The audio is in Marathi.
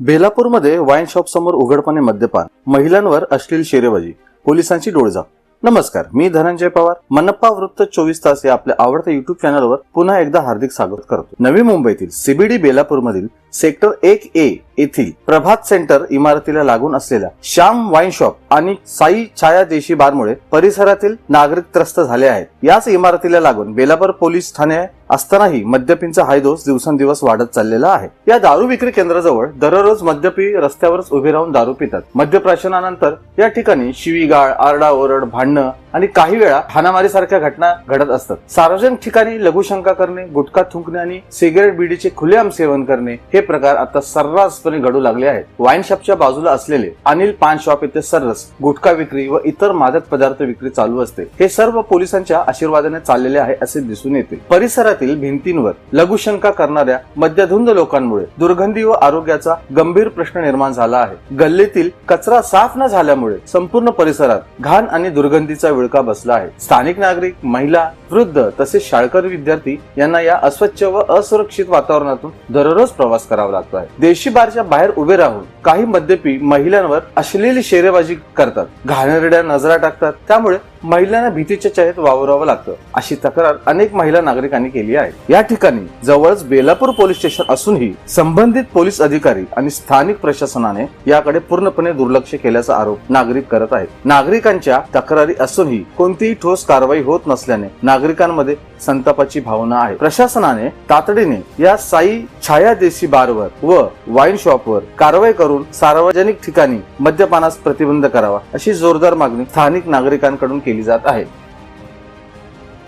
बेलापूरमध्ये वाईन शॉप समोर उघडपणे मद्यपान महिलांवर अश्लील शेरेबाजी पोलिसांची डोळजा नमस्कार मी धनंजय पवार. मनप्पा वृत्त चोवीस तास या आपल्या आवडत्या युट्यूब चॅनलवर पुन्हा एकदा हार्दिक स्वागत करतो. नवी मुंबईतील सीबीडी बेलापूर मधील सेक्टर एक ए येथील प्रभात सेंटर इमारतीला लागून असलेल्या श्याम वाईन शॉप आणि साई छाया देशी बारमुळे परिसरातील नागरिक त्रस्त झाले आहेत. याच इमारतीला लागून बेलापूर पोलीस ठाणे असतानाही मद्यपींचा हायदोस दिवसेंदिवस वाढत चाललेला आहे. या दारू विक्री केंद्राजवळ दररोज मद्यपी रस्त्यावरच उभे राहून दारू पितात. मद्यप्राशनानंतर या ठिकाणी शिवीगाळ आरडाओरड भांडणं आणि काही वेळा हाणामारी सारख्या घटना घडत असतात. सार्वजनिक ठिकाणी लघुशंका करणे गुटखा थुंकणे आणि सिगारेट बिडीचे खुलेआम सेवन करणे हे प्रकार आता सर्रासपणे घडू लागले आहेत. वाईन शॉपच्या बाजूला असलेले अनिल पान शॉप येथे सर्रास गुटखा विक्री व इतर मादक पदार्थ विक्री चालू असते. हे सर्व पोलिसांच्या आशीर्वादाने चाललेले आहे असे दिसून येते. परिसरातील भिंतींवर लघुशंका करणाऱ्या मद्यधुंद लोकांमुळे दुर्गंधी व आरोग्याचा गंभीर प्रश्न निर्माण झाला आहे. गल्लीतील कचरा साफ न झाल्यामुळे संपूर्ण परिसरात घाण आणि दुर्गंधीचा विळखा बसला आहे. स्थानिक नागरिक महिला वृद्ध तसेच शाळकरी विद्यार्थी यांना या अस्वच्छ व असुरक्षित वातावरणातून दररोज प्रवास करावा लागतो आहे देशी बारच्या बाहेर उभे राहून काही मद्यपी महिलांवर अश्लील शेरेबाजी करतात. घाणेरड्या नजरा टाकतात. त्यामुळे महिलांना भीतीच्या छायेत वावरावं लागतं. अशी तक्रार अनेक महिला नागरिकांनी केली आहे. या ठिकाणी जवळच बेलापूर पोलीस स्टेशन असूनही संबंधित पोलीस अधिकारी आणि स्थानिक प्रशासनाने याकडे पूर्णपणे दुर्लक्ष केल्याचा आरोप नागरिक करत आहेत. नागरिकांच्या तक्रारी असूनही कोणतीही ठोस कारवाई होत नसल्याने नागरिकांमध्ये संतापाची भावना आहे. प्रशासनाने तातडीने या साई छाया देशी बारवर व वाईन शॉपवर कारवाई करून करून सार्वजनिक ठिकाणी मद्यपानास प्रतिबंध करावा अशी जोरदार मागणी स्थानिक नागरिकांकडून केली जात आहे.